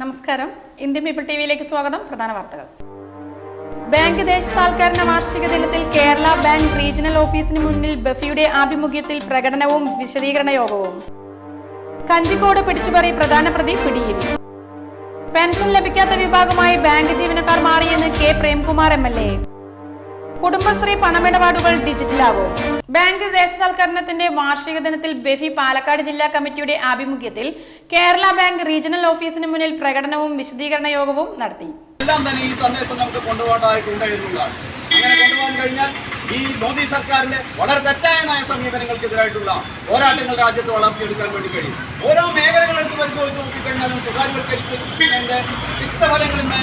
നമസ്കാരം. Indian people T വിയിലേക്ക് സ്വാഗതം. പ്രധാന വാർത്തകൾ. ബാങ്ക് ദേശസാൽക്കരണ വാർഷിക ദിനത്തിൽ കേരള ബാങ്ക് റീജിയണൽ ഓഫീസിന് മുന്നിൽ ബഫിയുടെ ആഭിമുഖ്യത്തിൽ പ്രകടനവും വിശദീകരണ യോഗവും. കഞ്ചിക്കോട് പിടിച്ചുപറി പ്രധാന പ്രതി പിടിയിൽ. പെൻഷൻ ലഭിക്കാത്ത വിഭാഗമായി ബാങ്ക് ജീവനക്കാർ മാറിയെന്ന് K Premkumar M L A. Kudumbashree പണമിടപാടുകൾ ഡിജിറ്റലാവും ബാങ്ക് ദേശസാൽക്കരണത്തിന്റെ വാർഷിക ദിനത്തിൽ ബെഫി പാലക്കാട് ജില്ലാ കമ്മിറ്റിയുടെ ആഭിമുഖ്യത്തിൽ കേരള ബാങ്ക് റീജിയണൽ ഓഫീസിന് മുന്നിൽ പ്രകടനവും വിശദീകരണ യോഗവും നടത്തി. എല്ലാം തന്നെ ഈ സന്ദേശം നമുക്ക് കൊണ്ടുപോകേണ്ടതായിട്ടുണ്ടായിരുന്നതാണ് അങ്ങനെ കൊണ്ടുപോകാൻ കഴിഞ്ഞാൽ ഈ മോദി സർക്കാരിന്റെ വളരെ തെറ്റായ നയ സമീപനങ്ങൾക്കെതിരായിട്ടുള്ള പോരാട്ടങ്ങൾ രാജ്യത്ത് വളർത്തിയെടുക്കാൻ വേണ്ടി കഴിയും. ഓരോ മേഖലകൾ എടുത്ത് പരിശോധിച്ച് നോക്കിക്കഴിഞ്ഞാലും സ്വകാര്യവൽക്കരിക്കുന്നതിന്റെ തിക്തഫലങ്ങൾ ഇന്ന്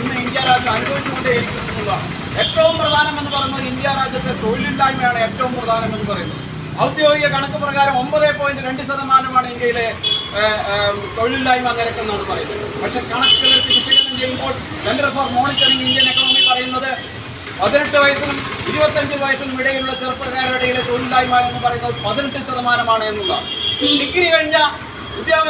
ഇന്ന് ഇന്ത്യ രാജ്യം അനുഭവിച്ചുകൊണ്ടേയിരിക്കുന്നതാണ് ഏറ്റവും പ്രധാനമെന്ന് പറയുന്നത് ഇന്ത്യ രാജ്യത്തെ തൊഴിലില്ലായ്മയാണ് ഏറ്റവും പ്രധാനമെന്ന് പറയുന്നത്. ഔദ്യോഗിക കണക്ക് പ്രകാരം ഒമ്പത് പോയിന്റ് രണ്ട് ശതമാനമാണ് ഇന്ത്യയിലെ തൊഴിലില്ലായ്മ നിരക്കെന്നാണ് പറയുന്നത്. പക്ഷെ കണക്കുകൾ വിശകലനം ചെയ്യുമ്പോൾ Centre for Monitoring Indian Economy പറയുന്നത് പതിനെട്ട് വയസ്സിനും ഇരുപത്തഞ്ച് വയസ്സിനും ഇടയിലുള്ള ചെറുപ്പക്കാരുടെ ഇടയിലെ തൊഴിലില്ലായ്മ എന്ന് പറയുന്നത് പതിനെട്ട് ശതമാനമാണ് എന്നുള്ള. ഡിഗ്രി കഴിഞ്ഞ ഉദ്യോഗ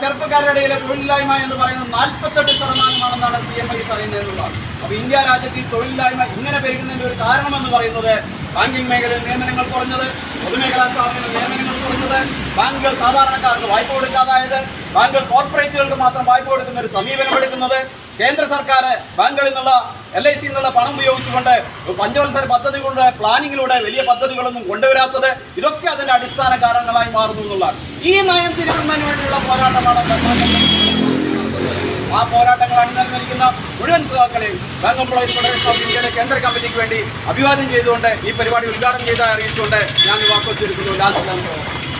ചെറുപ്പക്കാരുടെ ഇടയിലെ തൊഴിലില്ലായ്മ എന്ന് പറയുന്നത് നാൽപ്പത്തെട്ട് ശതമാനമാണെന്നാണ് സി എം ഐ പറയുന്നത് എന്നുള്ളത് അപ്പോൾ ഇന്ത്യ രാജ്യത്ത് ഈ തൊഴിലില്ലായ്മ ഇങ്ങനെ പെരുകുന്നതിന്റെ ഒരു കാരണമെന്ന് പറയുന്നത് ബാങ്കിങ് മേഖലയിൽ നിയമനങ്ങൾ കുറഞ്ഞത് പൊതുമേഖലാ സ്ഥാപനങ്ങളിൽ നിയമനങ്ങൾ കുറഞ്ഞത് ബാങ്കുകൾ സാധാരണക്കാർക്ക് വായ്പ കൊടുക്കാതായത് ബാങ്കുകൾ കോർപ്പറേറ്റുകൾക്ക് മാത്രം വായ്പ കൊടുക്കുന്ന ഒരു സമീപനം എടുക്കുന്നത് കേന്ദ്ര സർക്കാർ ബാങ്കുകളിൽ നിന്നുള്ള എൽ ഐ സി എന്നുള്ള പണം ഉപയോഗിച്ചുകൊണ്ട് പഞ്ചവത്സര പദ്ധതികളുടെ പ്ലാനിങ്ങിലൂടെ വലിയ പദ്ധതികളൊന്നും കൊണ്ടുവരാത്തത് ഇതൊക്കെ അതിന്റെ അടിസ്ഥാന കാരണങ്ങളായി മാറുന്നു എന്നുള്ളതാണ്. ഈ നയം തിരുത്തുന്നതിന് വേണ്ടിയുള്ള പോരാട്ടമാണ് ആ പോരാട്ടങ്ങൾ അണിനിരുന്നിരിക്കുന്ന മുഴുവൻ സഖാക്കളെയും ബാങ്ക് എംപ്ലോയീസ് ഫെഡറേഷൻ ഓഫ് ഇന്ത്യയുടെ കേന്ദ്ര കമ്മിറ്റിക്ക് വേണ്ടി അഭിവാദ്യം ചെയ്തുകൊണ്ട് ഈ പരിപാടി ഉദ്ഘാടനം ചെയ്ത അറിയിച്ചുകൊണ്ട് ഞാൻ വാക്കുവച്ചിരിക്കുന്നു ലാസ്റ്റ്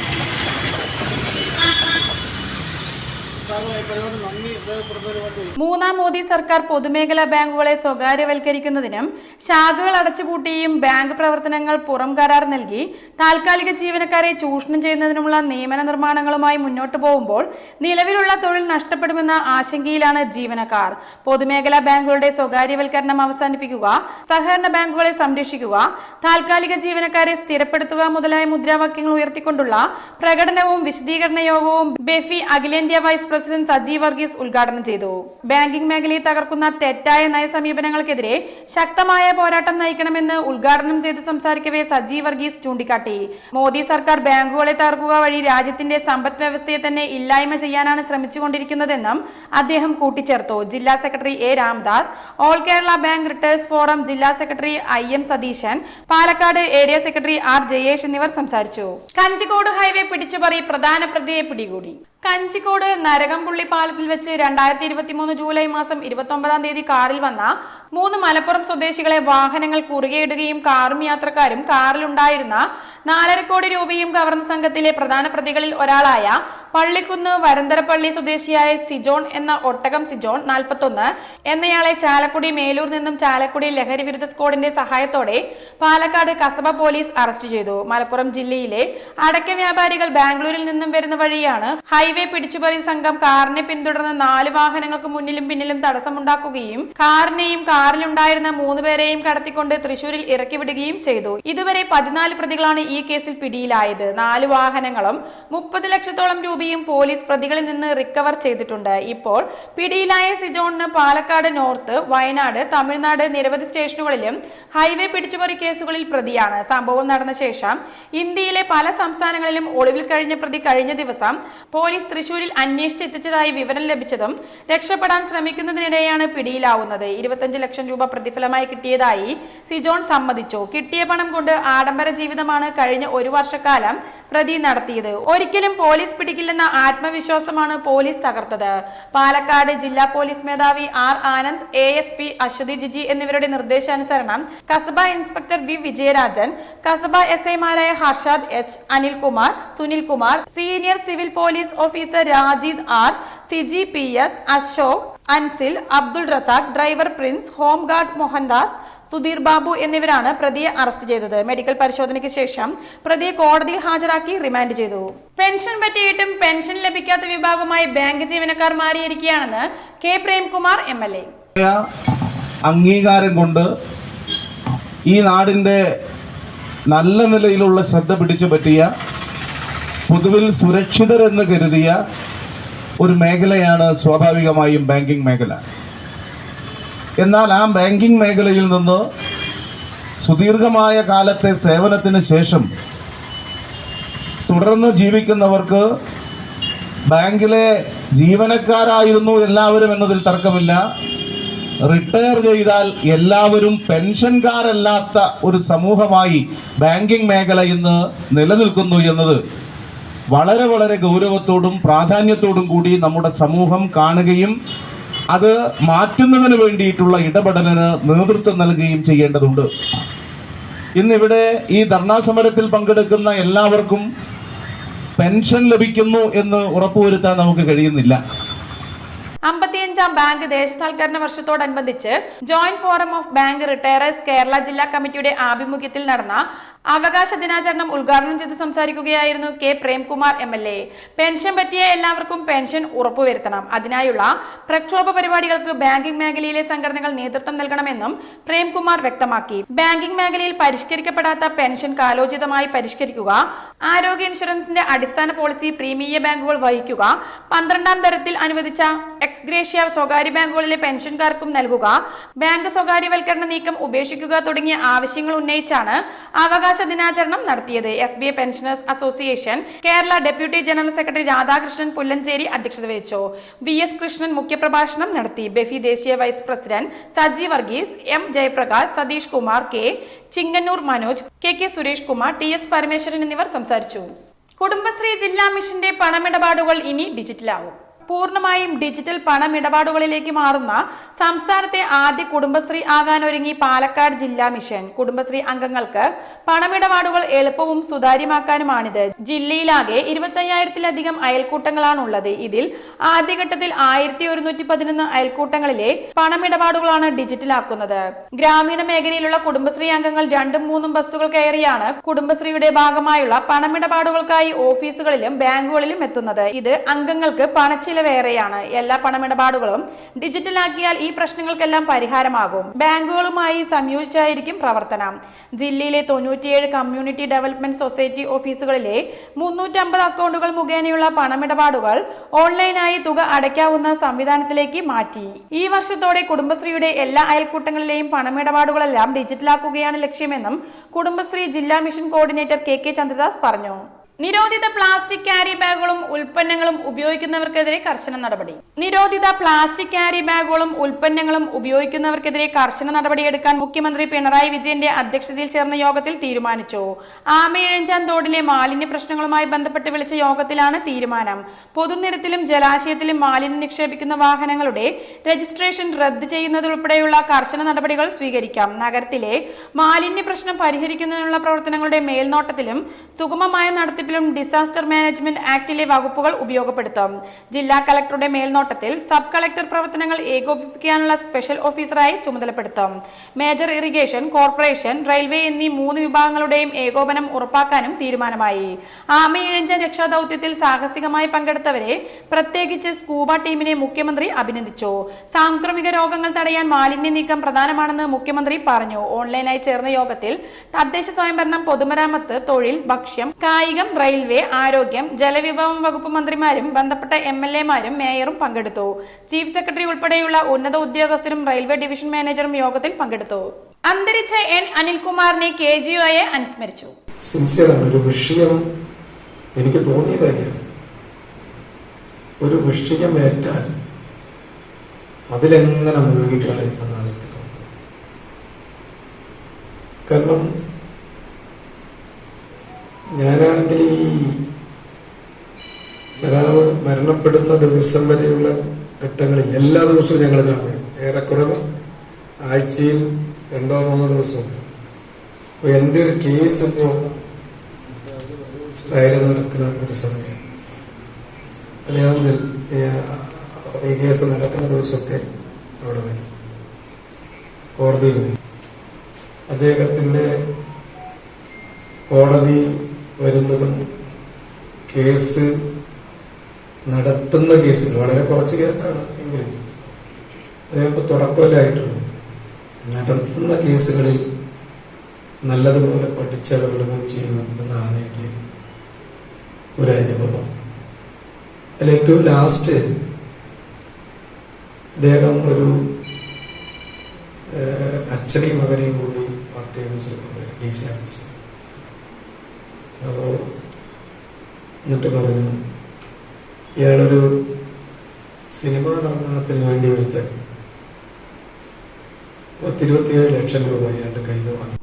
മൂന്നാം മോദി സർക്കാർ പൊതുമേഖലാ ബാങ്കുകളെ സ്വകാര്യവൽക്കരിക്കുന്നതിനും ശാഖകൾ അടച്ചുപൂട്ടിയും ബാങ്ക് പ്രവർത്തനങ്ങൾ പുറം കരാർ നൽകി താൽക്കാലിക ജീവനക്കാരെ ചൂഷണം ചെയ്യുന്നതിനുമുള്ള നിയമന നിർമ്മാണങ്ങളുമായി മുന്നോട്ടു പോകുമ്പോൾ നിലവിലുള്ള തൊഴിൽ നഷ്ടപ്പെടുമെന്ന ആശങ്കയിലാണ് ജീവനക്കാർ. പൊതുമേഖലാ ബാങ്കുകളുടെ സ്വകാര്യവൽക്കരണം അവസാനിപ്പിക്കുക സഹകരണ ബാങ്കുകളെ സംരക്ഷിക്കുക താൽക്കാലിക ജീവനക്കാരെ സ്ഥിരപ്പെടുത്തുക മുതലായ മുദ്രാവാക്യങ്ങൾ ഉയർത്തിക്കൊണ്ടുള്ള പ്രകടനവും വിശദീകരണ യോഗവും ബെഫി അഖിലേന്ത്യാ വൈസ് പ്രസിഡന്റ് സജീവ് വർഗീസ് ഉദ്ഘാടനം ചെയ്തു. ബാങ്കിംഗ് മേഖലയെ തകർക്കുന്ന തെറ്റായ നയസമീപനങ്ങൾക്കെതിരെ ശക്തമായ പോരാട്ടം നയിക്കണമെന്ന് ഉദ്ഘാടനം ചെയ്ത് സംസാരിക്കവേ സജീവ് വർഗീസ് ചൂണ്ടിക്കാട്ടി. മോദി സർക്കാർ ബാങ്കുകളെ തകർക്കുക വഴി രാജ്യത്തിന്റെ സമ്പദ് വ്യവസ്ഥയെ തന്നെ ഇല്ലായ്മ ചെയ്യാനാണ് ശ്രമിച്ചുകൊണ്ടിരിക്കുന്നതെന്നും അദ്ദേഹം കൂട്ടിച്ചേർത്തു. ജില്ലാ secretary A Ramdas all Kerala bank retirees forum ജില്ലാ secretary I M Satheesan Palakkad area secretary R Jayesh എന്നിവർ സംസാരിച്ചു. കഞ്ചിക്കോട് ഹൈവേ പിടിച്ചുപറി പ്രധാന പ്രതിയെ പിടികൂടി. കഞ്ചിക്കോട് നരകംപുള്ളി പാലത്തിൽ വെച്ച് രണ്ടായിരത്തി ഇരുപത്തി മൂന്ന് ജൂലൈ മാസം ഇരുപത്തി ഒമ്പതാം തീയതി കാറിൽ വന്ന മൂന്ന് മലപ്പുറം സ്വദേശികളെ വാഹനങ്ങൾ കുറുകെയിടുകയും കാറും യാത്രക്കാരും കാറിലുണ്ടായിരുന്ന നാലര കോടി രൂപയും കവർന്ന സംഘത്തിലെ പ്രധാന പ്രതികളിൽ ഒരാളായ പള്ളിക്കുന്ന് വരന്തരപ്പള്ളി സ്വദേശിയായ സിജോൺ എന്ന ഒട്ടകം സിജോൺ നാൽപ്പത്തൊന്ന് എന്നയാളെ ചാലക്കുടി മേലൂർ നിന്നും ചാലക്കുടി ലഹരി വിരുദ്ധ സ്ക്വാഡിന്റെ സഹായത്തോടെ പാലക്കാട് കസബ പോലീസ് അറസ്റ്റ് ചെയ്തു. മലപ്പുറം ജില്ലയിലെ അടക്ക വ്യാപാരികൾ ബാംഗ്ലൂരിൽ നിന്നും വരുന്ന വഴിയാണ് ഹൈവേ പിടിച്ചുപറി സംഘം കാറിനെ പിന്തുടർന്ന് നാല് വാഹനങ്ങൾക്ക് മുന്നിലും പിന്നിലും തടസ്സമുണ്ടാക്കുകയും കാറിനെയും കാറിലുണ്ടായിരുന്ന മൂന്ന് പേരെയും കടത്തിക്കൊണ്ട് തൃശൂരിൽ ഇറക്കിവിടുകയും ചെയ്തു. ഇതുവരെ പതിനാല് പ്രതികളാണ് ഈ കേസിൽ പിടിയിലായത്. നാല് വാഹനങ്ങളും മുപ്പത് ലക്ഷത്തോളം രൂപയും പോലീസ് പ്രതികളിൽ നിന്ന് റിക്കവർ ചെയ്തിട്ടുണ്ട്. ഇപ്പോൾ പിടിയിലായ സിജോണിന് പാലക്കാട് നോർത്ത് വയനാട് തമിഴ്നാട് നിരവധി സ്റ്റേഷനുകളിലും ഹൈവേ പിടിച്ചുപറി കേസുകളിൽ പ്രതിയാണ്. സംഭവം നടന്ന ശേഷം ഇന്ത്യയിലെ പല സംസ്ഥാനങ്ങളിലും ഒളിവിൽ കഴിഞ്ഞ പ്രതി കഴിഞ്ഞ ദിവസം പോലീസ് തൃശൂരിൽ അന്വേഷിച്ചെത്തിച്ചതായി വിവരം ലഭിച്ചതും രക്ഷപ്പെടാൻ ശ്രമിക്കുന്നതിനിടെയാണ് പിടിയിലാവുന്നത്. ഇരുപത്തഞ്ച് ലക്ഷം രൂപ പ്രതിഫലമായി കിട്ടിയതായി സിജോൺ സമ്മതിച്ചു. കിട്ടിയ പണം കൊണ്ട് ആഡംബര ജീവിതമാണ് കഴിഞ്ഞ ഒരു വർഷക്കാലം പ്രതി നടത്തിയത്. ഒരിക്കലും പോലീസ് പിടിക്കില്ലെന്ന ആത്മവിശ്വാസമാണ് പോലീസ് തകർത്തത്. പാലക്കാട് ജില്ലാ പോലീസ് മേധാവി R Anand A S P Aswathy Giji എന്നിവരുടെ നിർദ്ദേശാനുസരണം Kasaba inspector B Vijayarajan Kasaba S ഐമാരായ Harshad H Anilkumar Sunilkumar senior civil police officer Rajeed R C G P S Ashok Ansil Abdul Razak driver Prince home guard Mohandas Sudheer Babu എന്നിവരാണ് പ്രതിയെ arrest ചെയ്തത്. Medical പരിശോധനയ്ക്ക് ശേഷം പ്രതിയെ കോടതിയിൽ ഹാജരാക്കി remand ചെയ്തു. പെൻഷൻ പറ്റിയിട്ടും പെൻഷൻ ലഭിക്കാത്ത വിഭാഗമായി ബാങ്ക് ജീവനക്കാർ മാറിയിരിക്കുകയാണെന്ന് K Premkumar M L A. അംഗീകാരം കൊണ്ട് ഈ നാടിന്റെ നല്ല നിലയിലുള്ള ശ്രദ്ധ പിടിച്ചു പറ്റിയ പൊതുവിൽ സുരക്ഷിതരെന്ന് കരുതിയ ഒരു മേഖലയാണ് സ്വാഭാവികമായും ബാങ്കിങ് മേഖല. എന്നാൽ ആ ബാങ്കിങ് മേഖലയിൽ നിന്ന് സുദീർഘമായ കാലത്തെ സേവനത്തിന് ശേഷം തുടർന്ന് ജീവിക്കുന്നവർക്ക് ബാങ്കിലെ ജീവനക്കാരായിരുന്നു എല്ലാവരും എന്നതിൽ തർക്കമില്ല. റിട്ടയർ ചെയ്താൽ എല്ലാവരും പെൻഷൻകാരല്ലാത്ത ഒരു സമൂഹമായി ബാങ്കിങ് മേഖല ഇന്ന് നിലനിൽക്കുന്നു എന്നത് വളരെ വളരെ ഗൗരവത്തോടും പ്രാധാന്യത്തോടും കൂടി നമ്മുടെ സമൂഹം കാണുകയും അത് മാറ്റുന്നതിന് വേണ്ടിയിട്ടുള്ള ഇടപെടലിന് നേതൃത്വം നൽകുകയും ചെയ്യേണ്ടതുണ്ട്. ഇന്നിവിടെ ഈ ധർണാ സമരത്തിൽ പങ്കെടുക്കുന്ന എല്ലാവർക്കും പെൻഷൻ ലഭിക്കുന്നു എന്ന് ഉറപ്പുവരുത്താൻ നമുക്ക് കഴിയുന്നില്ല. അമ്പത്തിയഞ്ചാം ബാങ്ക് ദേശസാൽക്കരണ വർഷത്തോടനുബന്ധിച്ച് joint forum of bank retirees Kerala ജില്ലാ കമ്മിറ്റിയുടെ ആഭിമുഖ്യത്തിൽ നടന്ന അവകാശ ദിനാചരണം ഉദ്ഘാടനം ചെയ്ത് സംസാരിക്കുകയായിരുന്നു K Premkumar M L A. Pension പറ്റിയ എല്ലാവർക്കും പെൻഷൻ ഉറപ്പുവരുത്തണം. അതിനായുള്ള പ്രക്ഷോഭ പരിപാടികൾക്ക് ബാങ്കിംഗ് മേഖലയിലെ സംഘടനകൾ നേതൃത്വം നൽകണമെന്നും പ്രേംകുമാർ വ്യക്തമാക്കി. ബാങ്കിംഗ് മേഖലയിൽ പരിഷ്കരിക്കപ്പെടാത്ത പെൻഷൻ കാലോചിതമായി പരിഷ്കരിക്കുക ആരോഗ്യ ഇൻഷുറൻസിന്റെ അടിസ്ഥാന പോളിസി പ്രീമിയ ബാങ്കുകൾ വഹിക്കുക പന്ത്രണ്ടാം തരത്തിൽ അനുവദിച്ച എക്സ്ഗ്രേഷ്യ സ്വകാര്യ ബാങ്കുകളിലെ പെൻഷൻകാർക്കും നൽകുക. ബാങ്ക് സ്വകാര്യവൽക്കരണ നീക്കം ഉപേക്ഷിക്കുക തുടങ്ങിയ ആവശ്യങ്ങൾ ഉന്നയിച്ചാണ് അവകാശ ദിനാചരണം നടത്തിയത്. S B I pensioners association Kerala deputy general secretary Radhakrishnan Pullanchery അധ്യക്ഷത വഹിച്ചു. വി എസ് കൃഷ്ണൻ മുഖ്യപ്രഭാഷണം നടത്തി. ബെഫി ദേശീയ vice president Saji Varghese M Jayaprakash Satheesh Kumar K Chingannur Manoj K K Suresh Kumar T S Parameswaran എന്നിവർ സംസാരിച്ചു. കുടുംബശ്രീ ജില്ലാ മിഷന്റെ പണമിടപാടുകൾ ഇനി ഡിജിറ്റലാവും. പൂർണമായും ഡിജിറ്റൽ പണമിടപാടുകളിലേക്ക് മാറുന്ന സംസ്ഥാനത്തെ ആദ്യ കുടുംബശ്രീ ആകാനൊരുങ്ങി പാലക്കാട് ജില്ലാ മിഷൻ. കുടുംബശ്രീ അംഗങ്ങൾക്ക് പണമിടപാടുകൾ എളുപ്പവും സുതാര്യമാക്കാനുമാണിത്. ജില്ലയിലാകെ ഇരുപത്തയ്യായിരത്തിലധികം അയൽക്കൂട്ടങ്ങളാണുള്ളത്. ഇതിൽ ആദ്യഘട്ടത്തിൽ ആയിരത്തി ഒരുന്നൂറ്റി പതിനൊന്ന് അയൽക്കൂട്ടങ്ങളിലെ പണമിടപാടുകളാണ് ഡിജിറ്റലാക്കുന്നത്. ഗ്രാമീണ മേഖലയിലുള്ള കുടുംബശ്രീ അംഗങ്ങൾ രണ്ടും മൂന്നും ബസ്സുകൾ കയറിയാണ് കുടുംബശ്രീയുടെ ഭാഗമായുള്ള പണമിടപാടുകൾക്കായി ഓഫീസുകളിലും ബാങ്കുകളിലും എത്തുന്നത്. ഇത് അംഗങ്ങൾക്ക് പണച്ചിലവേറെയാണ് എല്ലാ പണമിടപാടുകളും ഡിജിറ്റലാക്കിയാൽ ഈ പ്രശ്നങ്ങൾക്കെല്ലാം പരിഹാരമാകും. ബാങ്കുകളുമായി സംയോജിച്ചായിരിക്കും പ്രവർത്തനം. ജില്ലയിലെ തൊണ്ണൂറ്റിയേഴ് കമ്മ്യൂണിറ്റി ഡെവലപ്മെന്റ് സൊസൈറ്റി ഓഫീസുകളിലെ മുന്നൂറ്റമ്പത് അക്കൗണ്ടുകൾ മുഖേനയുള്ള പണമിടപാടുകൾ ഓൺലൈനായി തുക അടയ്ക്കാവുന്ന സംവിധാനത്തിലേക്ക് മാറ്റി. ഈ വർഷത്തോടെ കുടുംബശ്രീയുടെ എല്ലാ അയൽക്കൂട്ടങ്ങളിലെയും പണമിടപാടുകളെല്ലാം ഡിജിറ്റലാക്കുകയാണ് ലക്ഷ്യമെന്നും കുടുംബശ്രീ ജില്ലാ mission coordinator K K Chandradas പറഞ്ഞു. നിരോധിത പ്ലാസ്റ്റിക് ക്യാരി ബാഗുകളും ഉൽപ്പന്നങ്ങളും ഉപയോഗിക്കുന്നവർക്കെതിരെ കർശന നടപടി. നിരോധിത പ്ലാസ്റ്റിക് ക്യാരി ബാഗുകളും ഉൽപ്പന്നങ്ങളും ഉപയോഗിക്കുന്നവർക്കെതിരെ കർശന നടപടിയെടുക്കാൻ മുഖ്യമന്ത്രി പിണറായി വിജയന്റെ അധ്യക്ഷതയിൽ ചേർന്ന യോഗത്തിൽ തീരുമാനിച്ചു. ആമയിഴഞ്ചാൻ തോടിലെ മാലിന്യ പ്രശ്നങ്ങളുമായി ബന്ധപ്പെട്ട് വിളിച്ച യോഗത്തിലാണ് തീരുമാനം. പൊതുനിരത്തിലും ജലാശയത്തിലും മാലിന്യം നിക്ഷേപിക്കുന്ന വാഹനങ്ങളുടെ രജിസ്ട്രേഷൻ റദ്ദ് ചെയ്യുന്നതുൾപ്പെടെയുള്ള കർശന നടപടികൾ സ്വീകരിക്കാം. നഗരത്തിലെ മാലിന്യ പ്രശ്നം പരിഹരിക്കുന്നതിനുള്ള പ്രവർത്തനങ്ങളുടെ മേൽനോട്ടത്തിലും സുഗമമായ നടത്തിപ്പിലും ഡിസാസ്റ്റർ മാനേജ്മെന്റ് ആക്ടിലെ വകുപ്പുകൾ ഉപയോഗപ്പെടുത്തും. ജില്ലാ കളക്ടറുടെ മേൽനോട്ടത്തിൽ സബ് കളക്ടർ പ്രവർത്തനങ്ങൾ ഏകോപിപ്പിക്കാനുള്ള സ്പെഷ്യൽ ഓഫീസറായി ചുമതലപ്പെടുത്തും. മേജർ ഇറിഗേഷൻ കോർപ്പറേഷൻ റെയിൽവേ എന്നീ മൂന്ന് വിഭാഗങ്ങളുടെയും ഏകോപനം ഉറപ്പാക്കാനും തീരുമാനമായി. ആമയിഴഞ്ചൻ രക്ഷാദൌത്യത്തിൽ സാഹസികമായി പങ്കെടുത്തവരെ പ്രത്യേകിച്ച് സ്കൂബ ടീമിനെ മുഖ്യമന്ത്രി അഭിനന്ദിച്ചു. സാംക്രമിക രോഗങ്ങൾ തടയാൻ മാലിന്യ നീക്കം പ്രധാനമാണെന്ന് മുഖ്യമന്ത്രി പറഞ്ഞു. ഓൺലൈനായി ചേർന്ന യോഗത്തിൽ തദ്ദേശ സ്വയംഭരണം പൊതുമരാമത്ത് തൊഴിൽ ഭക്ഷ്യം കായികം റെയിൽവേ ആരോഗ്യം ജലവിഭവം വകുപ്പ് മന്ത്രിമാരും ബന്ധപ്പെട്ട എം എൽ എമാരും മേയറും പങ്കെടുത്തു. ചീഫ് സെക്രട്ടറി ഉൾപ്പെടെയുള്ള ഉന്നത ഉദ്യോഗസ്ഥരും റെയിൽവേ ഡിവിഷൻ മാനേജറും യോഗത്തിൽ പങ്കെടുത്തു. അന്തരിച്ച എൻ. അനിൽകുമാറിനെ കെ. ജി. ഒയെ അനുസ്മരിച്ചു. എനിക്ക് തോന്നിയ കാര്യമാണ് ഒരു വിഷയം ഏറ്റാൽ അതിലെങ്ങനെ മുഴുകിക്കളയും എന്നാണ് എനിക്ക് തോന്നുന്നത്. കാരണം ഞാനാണെങ്കിൽ ഈ ചിലവ് മരണപ്പെടുന്ന ദിവസം വരെയുള്ള ഘട്ടങ്ങളിൽ എല്ലാ ദിവസവും ഞങ്ങൾ കാണും. ഏറെക്കുറവ് ആഴ്ചയിൽ രണ്ടോ മൂന്നോ ദിവസം. അപ്പൊ എന്റെ ഒരു കേസ് ഇപ്പോൾ ഡയറി നടക്കുന്ന ഒരു സമയം. ഈ കേസ് നടക്കുന്ന ദിവസത്തെ അവിടെ വരും. കോടതിയിൽ അദ്ദേഹത്തിന്റെ കോടതി വരുന്നതും കേസ് നടത്തുന്ന കേസുകൾ. വളരെ കുറച്ച് കേസാണ് എങ്കിലും അതേപോലെ തുടക്കമല്ലായിട്ടുള്ളൂ നടത്തുന്ന കേസുകളിൽ നല്ലതുപോലെ പഠിച്ചിടപെടുകയും ചെയ്യുന്നു എന്നാണ് എനിക്ക് ഒരു അനുഭവം. അതിൽ ഏറ്റവും ലാസ്റ്റ് അദ്ദേഹം ഒരു അച്ഛനെയും മകനെയും കൂടി പാർട്ടി ഓഫീസിൽ ഡി സി ഓഫീസിൽ അപ്പോൾ എന്നിട്ട് പറഞ്ഞു ഇയാളൊരു സിനിമാ നിർമ്മാണത്തിന് വേണ്ടി ഒരുത്തൻ ലക്ഷം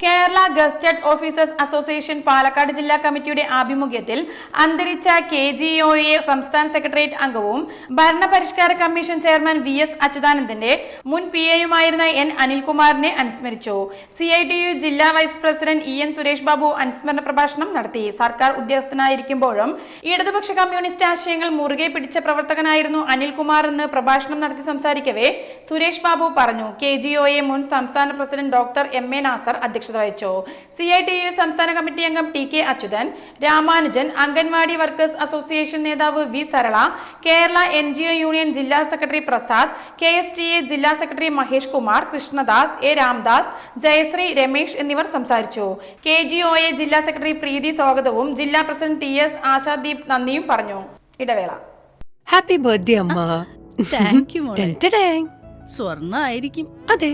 Kerala gazetted officers association Palakkad ജില്ലാ കമ്മിറ്റിയുടെ ആഭിമുഖ്യത്തിൽ അന്തരിച്ച കെ ജി ഒ എ സംസ്ഥാന സെക്രട്ടേറിയറ്റ് അംഗവും ഭരണപരിഷ്കാര കമ്മീഷൻ ചെയർമാൻ വി എസ് അച്യുതാനന്ദന്റെ മുൻ പി എയുമായിരുന്ന എൻ അനിൽകുമാറിനെ അനുസ്മരിച്ചു. സി ഐ ടി യു ജില്ലാ vice president E N Suresh Babu അനുസ്മരണ പ്രഭാഷണം നടത്തി. സർക്കാർ ഉദ്യോഗസ്ഥനായിരിക്കുമ്പോഴും ഇടതുപക്ഷ കമ്മ്യൂണിസ്റ്റ് ആശയങ്ങൾ മുറുകെ പിടിച്ച പ്രവർത്തകനായിരുന്നു അനിൽകുമാർ എന്ന് പ്രഭാഷണം നടത്തി സംസാരിക്കവേ സുരേഷ് ബാബു പറഞ്ഞു. കെ ജി ഒ എ മുൻ സംസ്ഥാന president doctor M A Nasar അധ്യക്ഷത വഹിച്ചു. സി ഐ ടി യു സംസ്ഥാന കമ്മിറ്റി അംഗം T K Achuthan Ramanujan anganwadi workers association നേതാവ് V Sarala Kerala N G O union ജില്ലാ secretary Prasad K S T A ജില്ലാ secretary Mahesh Kumar Krishnadas A Ramdas Jayasree Ramesh എന്നിവർ സംസാരിച്ചു. K G O A ജില്ലാ secretary Preethi സ്വാഗതവും ജില്ലാ പ്രസിഡന്റ് ടി എസ് ആശാദീപ് നന്ദിയും പറഞ്ഞു. ഇടവേള. ഹാപ്പി ബർത്ത്ഡേ അമ്മ. താങ്ക് യു മോളെ. ടെൻ ടെടേങ്. സ്വർണ ആയിരിക്കും അതെ.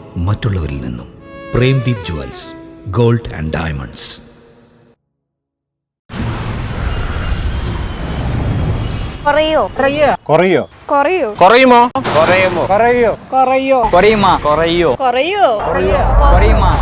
മറ്റുള്ളവരിൽ നിന്നും Premdeep jewels gold and diamonds കുറയോ കുറയോ കുറയോ കുറയുമോ കുറയുമോ കുറയോ കുറയോ കുറയുമോ കുറയോ കുറയോ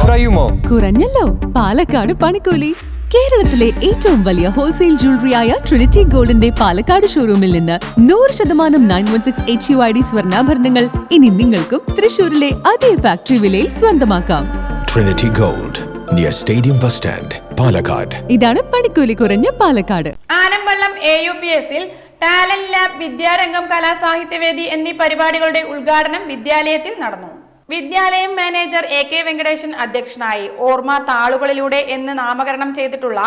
കുറയുമോ കുറഞ്ഞല്ലോ പാലക്കാട് പണിക്കൂലി കേരളത്തിലെ ഏറ്റവും വലിയ ഹോൾസെയിൽ ജ്വല്ലറിയായ ട്രിനിറ്റി ഗോൾഡിന്റെ പാലക്കാട് ഷോറൂമിൽ നിന്ന് നൂറ് ശതമാനം nine one six H U I D സ്വർണാഭരണങ്ങൾ ഇനി നിങ്ങൾക്കും തൃശൂരിലെ അതേ ഫാക്ടറി വിലയിൽ സ്വന്തമാക്കാം. Trinity gold near stadium bus stand Palakkad. ഇതാണ് പണിക്കൂലി കുറഞ്ഞ Palakkad. Anamballam A U P എസിൽ ടാലന്റ് ലാബ് വിദ്യാരംഗം കലാസാഹിത്യവേദി എന്നീ പരിപാടികളുടെ ഉദ്ഘാടനം വിദ്യാലയത്തിൽ നടന്നു. വിദ്യാലയം മാനേജർ എ കെ വെങ്കടേശൻ അധ്യക്ഷനായി ഓർമ്മ താളുകളിലൂടെ എന്ന് നാമകരണം ചെയ്തിട്ടുള്ള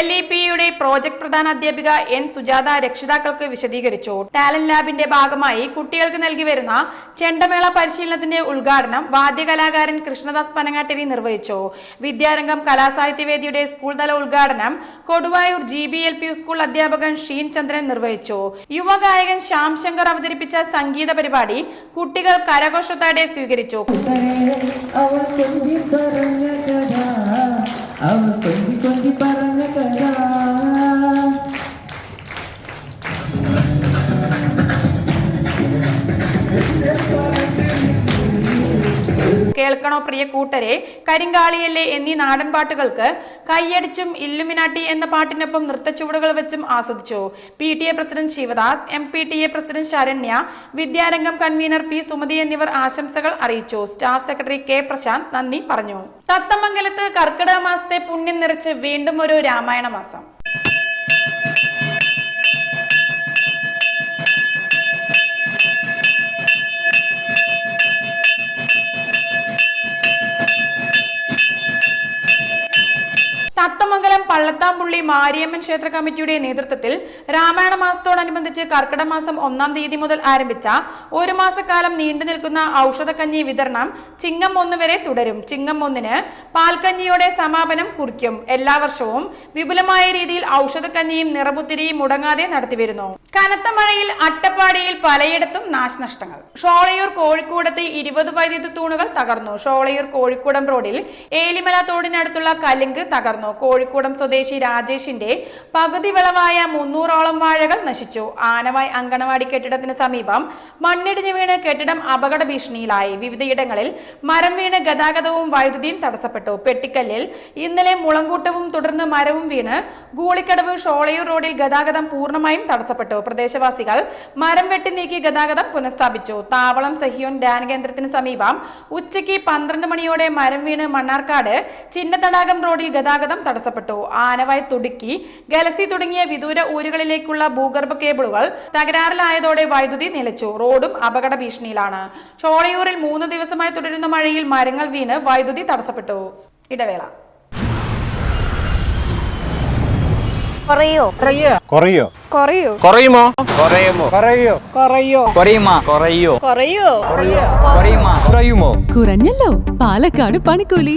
എൽ ഇ പിയുടെ പ്രോജക്ട് പ്രധാന അധ്യാപിക എൻ സുജാത രക്ഷിതാക്കൾക്ക് വിശദീകരിച്ചു. ടാലന്റ് ലാബിന്റെ ഭാഗമായി കുട്ടികൾക്ക് നൽകി വരുന്ന ചെണ്ടമേള പരിശീലനത്തിന്റെ ഉദ്ഘാടനം വാദ്യകലാകാരൻ കൃഷ്ണദാസ് പനങ്ങാട്ടിരി നിർവഹിച്ചു. വിദ്യാരംഗം കലാസാഹിത്യവേദിയുടെ സ്കൂൾ തല ഉദ്ഘാടനം Koduvayur G B L P school അധ്യാപകൻ ഷീൻ ചന്ദ്രൻ നിർവഹിച്ചു. യുവഗായകൻ ശ്യാം ശങ്കർ അവതരിപ്പിച്ച സംഗീത പരിപാടി കുട്ടികൾ കരഘോഷത്തോടെ സ്വീകരിച്ചു. നോക്കും അവൾ കൊഞ്ചി പറഞ്ഞ കഥ കേൾക്കണോ പ്രിയ കൂട്ടരെ? കരിങ്കാളിയല്ലേ എന്നീ നാടൻ പാട്ടുകൾക്ക് കൈയടിച്ചും ഇല്ലുമിനാട്ടി എന്ന പാട്ടിനൊപ്പം നൃത്തച്ചുവടുകൾ വെച്ചും ആസ്വദിച്ചു. P T A president Sivadas M P T A president Saranya Vidyarangam convener P Sumathi എന്നിവർ ആശംസകൾ അറിയിച്ചു. സ്റ്റാഫ് സെക്രട്ടറി കെ പ്രശാന്ത് നന്ദി പറഞ്ഞു. തത്തമംഗലത്ത് കർക്കിടക മാസത്തെ പുണ്യം നിറച്ച് വീണ്ടും ഒരു രാമായണ മാസം. പള്ളത്താമ്പുള്ളി മാരിയമ്മൻ ക്ഷേത്ര കമ്മിറ്റിയുടെ നേതൃത്വത്തിൽ രാമായണ മാസത്തോടനുബന്ധിച്ച് കർക്കിടക മാസം ഒന്നാം തീയതി മുതൽ ആരംഭിച്ച ഒരു മാസക്കാലം നീണ്ടു നിൽക്കുന്ന ഔഷധക്കഞ്ഞി വിതരണം ചിങ്ങം ഒന്ന് വരെ തുടരും. ചിങ്ങം ഒന്നിന് പാൽക്കഞ്ഞിയോടെ സമാപനം കുറിക്കും. എല്ലാ വർഷവും വിപുലമായ രീതിയിൽ ഔഷധക്കഞ്ഞിയും നിറപുത്തിരിയും മുടങ്ങാതെ നടത്തിവരുന്നു. കനത്ത മഴയിൽ അട്ടപ്പാടിയിൽ പലയിടത്തും നാശനഷ്ടങ്ങൾ. ഷോളയൂർ കോഴിക്കോടത്ത് ഇരുപത് വൈദ്യുത തൂണുകൾ തകർന്നു. ഷോളയൂർ കോഴിക്കോടം റോഡിൽ ഏലിമല തോടിനടുത്തുള്ള കലിങ്ക് തകർന്നു. കോഴിക്കോടം സ്വദേശി രാജേഷിന്റെ പകുതി വിളവായ മുന്നൂറോളം വാഴകൾ നശിച്ചു. ആനവായ് അങ്കണവാടി കെട്ടിടത്തിന് സമീപം മണ്ണിടിഞ്ഞു വീണ് കെട്ടിടം അപകട ഭീഷണിയിലായി. വിവിധയിടങ്ങളിൽ മരം വീണ് ഗതാഗതവും വൈദ്യുതിയും തടസ്സപ്പെട്ടു. പെട്ടിക്കല്ലിൽ ഇന്നലെ മുളങ്കൂട്ടവും തുടർന്ന് മരവും വീണ് ഗൂളിക്കടവ് ഷോളയൂർ റോഡിൽ ഗതാഗതം പൂർണമായും തടസ്സപ്പെട്ടു. പ്രദേശവാസികൾ മരം വെട്ടി നീക്കി ഗതാഗതം പുനഃസ്ഥാപിച്ചു. താവളം സഹിയോൻ ധ്യാന കേന്ദ്രത്തിന് സമീപം ഉച്ചയ്ക്ക് പന്ത്രണ്ട് മണിയോടെ മരം വീണ് മണ്ണാർക്കാട് ചിന്നത്തടാകം റോഡിൽ ഗതാഗതം തടസ്സപ്പെട്ടു. ആനവായ് തുടുക്കി ഗലസി തുടങ്ങിയ വിദൂര ഊരുകളിലേക്കുള്ള ഭൂഗർഭ കേബിളുകൾ തകരാറിലായതോടെ വൈദ്യുതി നിലച്ചു റോഡും അപകട ഭീഷണിയിലാണ് ചോളയൂരിൽ മൂന്ന് ദിവസമായി തുടരുന്ന മഴയിൽ മരങ്ങൾ വീണ് വൈദ്യുതി തടസ്സപ്പെട്ടു ഇടവേള കുറയോ കുറയോ കുറയോ കുറയുമോ കുറയുമോ കുറയോ കുറയോ കുറയുമോ കുറയോ കുറയോ കുറയുമാ കുറയുമോ കുറഞ്ഞല്ലോ പാലക്കാട് പണിക്കൂലി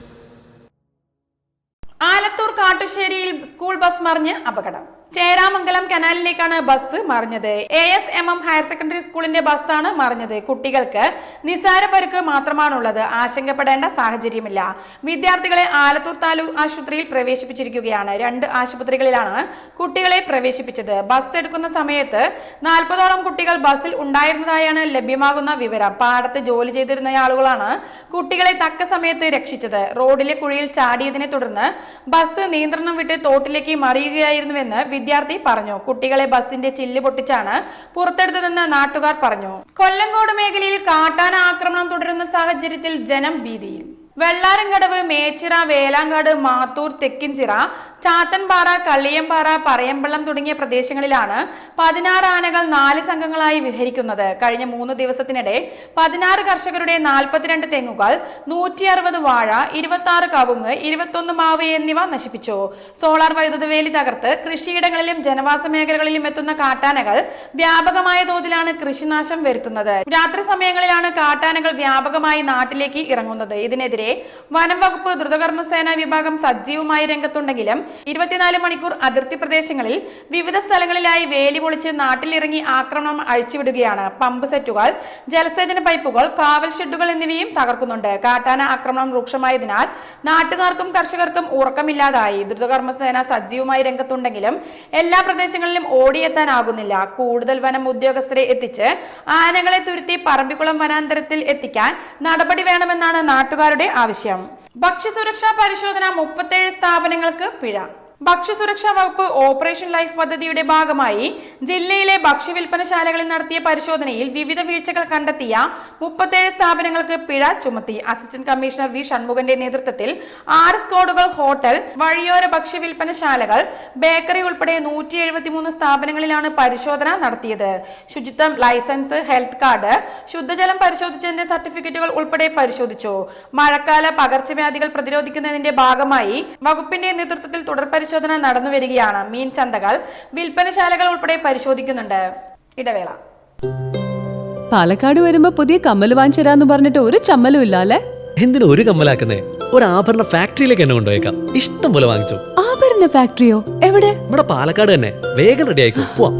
കാട്ടുശ്ശേരിയിൽ സ്കൂൾ ബസ് മറിഞ്ഞ് അപകടം. ചേരാമംഗലം കനാലിലേക്കാണ് ബസ് മറിഞ്ഞത്. A S M M higher secondary സ്കൂളിന്റെ ബസ്സാണ് മറിഞ്ഞത്. കുട്ടികൾക്ക് നിസാര പരുക്ക് മാത്രമാണുള്ളത്. ആശങ്കപ്പെടേണ്ട സാഹചര്യമില്ല. വിദ്യാർത്ഥികളെ ആലത്തൂർ താലൂക്ക് ആശുപത്രിയിൽ പ്രവേശിപ്പിച്ചിരിക്കുകയാണ്. രണ്ട് ആശുപത്രികളിലാണ് കുട്ടികളെ പ്രവേശിപ്പിച്ചത്. ബസ് എടുക്കുന്ന സമയത്ത് നാൽപ്പതോളം കുട്ടികൾ ബസ്സിൽ ഉണ്ടായിരുന്നതായാണ് ലഭ്യമാകുന്ന വിവരം. പാടത്ത് ജോലി ചെയ്തിരുന്ന ആളുകളാണ് കുട്ടികളെ തക്ക സമയത്ത് രക്ഷിച്ചത്. റോഡിലെ കുഴിയിൽ ചാടിയതിനെ തുടർന്ന് ബസ് നിയന്ത്രണം വിട്ട് തോട്ടിലേക്ക് മറിയുകയായിരുന്നുവെന്ന് വിദ്യാർത്ഥി പറഞ്ഞു. കുട്ടികളെ ബസിന്റെ ചില്ല് പൊട്ടിച്ചാണ് പുറത്തെടുത്തതെന്ന് നാട്ടുകാർ പറഞ്ഞു. കൊല്ലങ്കോട് മേഖലയിൽ കാട്ടാന ആക്രമണം തുടരുന്ന സാഹചര്യത്തിൽ ജനം ഭീതിയിൽ. വെള്ളാരങ്കടവ് മേച്ചിറ വേലാങ്കാട് മാത്തൂർ തെക്കിൻചിറ ചാത്തൻപാറ കള്ളിയമ്പാറ പറയമ്പള്ളം തുടങ്ങിയ പ്രദേശങ്ങളിലാണ് പതിനാറ് ആനകൾ നാല് സംഘങ്ങളായി വിഹരിക്കുന്നത്. കഴിഞ്ഞ മൂന്ന് ദിവസത്തിനിടെ പതിനാറ് കർഷകരുടെ നാൽപ്പത്തിരണ്ട് തെങ്ങുകൾ നൂറ്റി അറുപത് വാഴ ഇരുപത്തി ആറ് കവുങ്ങ് ഇരുപത്തൊന്ന് മാവ് എന്നിവ നശിപ്പിച്ചു. സോളാർ വൈദ്യുത വേലി തകർത്ത് കൃഷിയിടങ്ങളിലും ജനവാസ മേഖലകളിലും എത്തുന്ന കാട്ടാനകൾ വ്യാപകമായ തോതിലാണ് കൃഷിനാശം വരുത്തുന്നത്. രാത്രി സമയങ്ങളിലാണ് കാട്ടാനകൾ വ്യാപകമായി നാട്ടിലേക്ക് ഇറങ്ങുന്നത്. ഇതിനെതിരെ വനം വകുപ്പ് ദ്രുതകർമ്മസേന വിഭാഗം സജീവമായി രംഗത്തുണ്ടെങ്കിലും ഇരുപത്തിനാല് മണിക്കൂർ അതിർത്തി പ്രദേശങ്ങളിൽ വിവിധ സ്ഥലങ്ങളിലായി വേലി പൊളിച്ച് നാട്ടിലിറങ്ങി ആക്രമണം അഴിച്ചുവിടുകയാണ്. പമ്പ് സെറ്റുകൾ ജലസേചന പൈപ്പുകൾ കാവൽ ഷെഡുകൾ എന്നിവയും തകർക്കുന്നുണ്ട്. കാട്ടാന ആക്രമണം രൂക്ഷമായതിനാൽ നാട്ടുകാർക്കും കർഷകർക്കും ഉറക്കമില്ലാതായി. ദ്രുതകർമ്മസേന സജീവമായി രംഗത്തുണ്ടെങ്കിലും എല്ലാ പ്രദേശങ്ങളിലും ഓടിയെത്താനാകുന്നില്ല. കൂടുതൽ വനം ഉദ്യോഗസ്ഥരെ എത്തിച്ച് ആനകളെ തുരുത്തി പറമ്പിക്കുളം വനാന്തരത്തിൽ എത്തിക്കാൻ നടപടി വേണമെന്നാണ് നാട്ടുകാരുടെ ആവശ്യം. ഭക്ഷ്യസുരക്ഷാ പരിശോധന മുപ്പത്തേഴ് സ്ഥാപനങ്ങൾക്ക് പിഴ. ഭക്ഷ്യസുരക്ഷാ വകുപ്പ് ഓപ്പറേഷൻ ലൈഫ് പദ്ധതിയുടെ ഭാഗമായി ജില്ലയിലെ ഭക്ഷ്യവിൽപ്പനശാലകളിൽ നടത്തിയ പരിശോധനയിൽ വിവിധ വീഴ്ചകൾ കണ്ടെത്തിയ മുപ്പത്തേഴ് സ്ഥാപനങ്ങൾക്ക് പിഴ ചുമത്തി. Assistant commissioner V. ഷൺമുഖന്റെ നേതൃത്വത്തിൽ ആറ് സ്കോഡുകൾ ഹോട്ടൽ വഴിയോര ഭക്ഷ്യവിൽപ്പനശാലകൾ ബേക്കറി ഉൾപ്പെടെ നൂറ്റി എഴുപത്തിമൂന്ന് സ്ഥാപനങ്ങളിലാണ് പരിശോധന നടത്തിയത്. ശുചിത്വം ലൈസൻസ് ഹെൽത്ത് കാർഡ് ശുദ്ധജലം പരിശോധിച്ചതിന്റെ സർട്ടിഫിക്കറ്റുകൾ ഉൾപ്പെടെ പരിശോധിച്ചു. മഴക്കാല പകർച്ചവ്യാധികൾ പ്രതിരോധിക്കുന്നതിന്റെ ഭാഗമായി വകുപ്പിന്റെ നേതൃത്വത്തിൽ തുടർ പരിശോധന നടന്നുവരികയാണ് മീൻ ചന്തകൾ. വിൽപ്പനശാലകൾ ഉൾപ്പെടെ പരിശോധിക്കുന്നുണ്ട്. ഇടവേള. പാലക്കാട് വരുമ്പോ പുതിയ കമ്മൽ വാങ്ങിച്ചു പറഞ്ഞിട്ട് ഒരു ചമ്മലും ഇല്ല അല്ലെ എന്തിനു ഒരു കമ്മലാക്കുന്നേ? ഒരു ആഭരണ ഫാക്ടറിയിലേക്ക് എന്നെ കൊണ്ടുപോയേക്കാം. ഇഷ്ടം പോലെ വാങ്ങിച്ചു. ആഭരണ ഫാക്ടറിയോ? എവിടെ? ഇവിടെ പാലക്കാട് തന്നെ. വേഗം റെഡി ആയിക്കോ. പോവാം.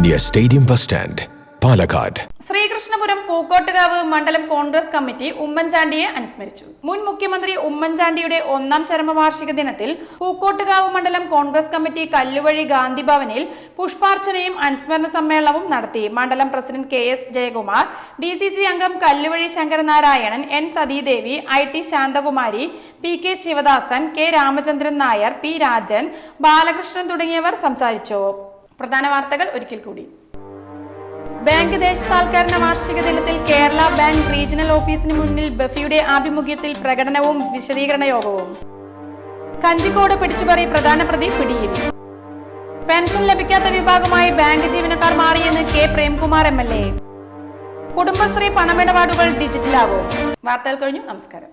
near stadium bus stand Palakkad Sreekrishnapuram Pookkottukavu മണ്ഡലം കോൺഗ്രസ് കമ്മിറ്റി ഉമ്മൻചാണ്ടിയെ അനുസ്മരിച്ചു. മുൻ മുഖ്യമന്ത്രി ഉമ്മൻചാണ്ടിയുടെ ഒന്നാം ചരമവാർഷിക ദിനത്തിൽ പൂക്കോട്ടുകാവ് മണ്ഡലം കോൺഗ്രസ് കമ്മിറ്റി കല്ലുവഴി ഗാന്ധി ഭവനിൽ പുഷ്പാർച്ചനയും അനുസ്മരണ സമ്മേളനവും നടത്തി. മണ്ഡലം president K S Jayakumar D C C അംഗം Kalluvazhi Sankaranarayanan N Sathidevi I T Santhakumari P K Sivadasan K Ramachandran Nair P Rajan Balakrishnan തുടങ്ങിയവർ സംസാരിച്ചു. പ്രധാന വാർത്തകൾ ഒരിക്കൽ കൂടി. ബാങ്ക് ദേശസാൽക്കരണ വാർഷിക ദിനത്തിൽ കേരള ബാങ്ക് റീജിയണൽ ഓഫീസിന് മുന്നിൽ ബഫിയുടെ ആഭിമുഖ്യത്തിൽ പ്രകടനവും വിശദീകരണ യോഗവും. കഞ്ചിക്കോട് പിടിച്ചുപറി പ്രധാന പ്രതി പിടിയിൽ. പെൻഷൻ ലഭിക്കാത്ത വിഭാഗമായി ബാങ്ക് ജീവനക്കാർ മാറിയെന്ന് K Premkumar M L A. Kudumbashree പണമിടപാടുകൾ ഡിജിറ്റലാകും വാർത്തകൾ കഴിഞ്ഞു. നമസ്കാരം.